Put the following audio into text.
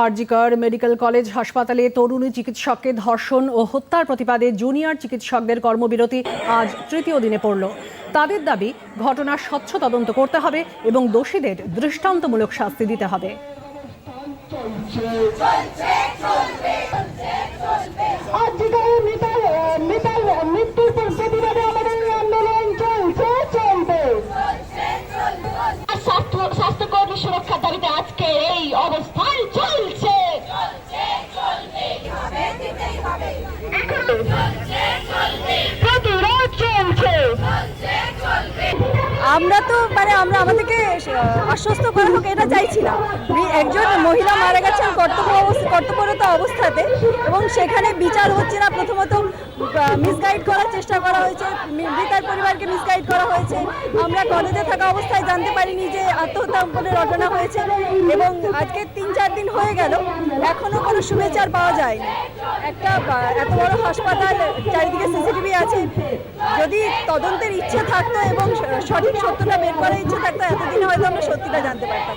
RG Kar medical college হাসপাতালে তরুণী চিকিৎসককে ধর্ষণ ও হত্যার প্রতিবাদে জুনিয়র চিকিৎসকদের কর্মবিরতি আজ তৃতীয় দিনে পড়ল। তাদের দাবি ঘটনার স্বচ্ছ তদন্ত করতে হবে এবং দোষীদের দৃষ্টান্তমূলক শাস্তি দিতে হবে। মৃত্যুর Good আমরা তো মানে আমরা আমাদেরকে আশ্বস্ত করা হোক, এটা চাইছিলাম বি- একজন মহিলা মারা গেছেন কর্তব্য কর্তব্যরত অবস্থাতে, এবং সেখানে বিচার হচ্ছে না। প্রথমত মিসগাইড করার চেষ্টা করা হয়েছে। মৃতার পরিবারকে মিসগাইড করা হয়েছে। আমরা কলেজে থাকা অবস্থায় জানতে পারিনি যে আত্মহত্যাপনের ঘটনা হয়েছে, এবং আজকে তিন চার দিন হয়ে গেল এখনও কোনো সুবিচার পাওয়া যায়নি। একটা এত বড় হাসপাতাল, চারিদিকে সিসিটিভি আছে। যদি তদন্তের ইচ্ছে থাকতো এবং সঠিক সত্যটা বের করার ইচ্ছে থাকতো, এতদিন হয়তো আমরা সত্যিটা জানতে পারতাম।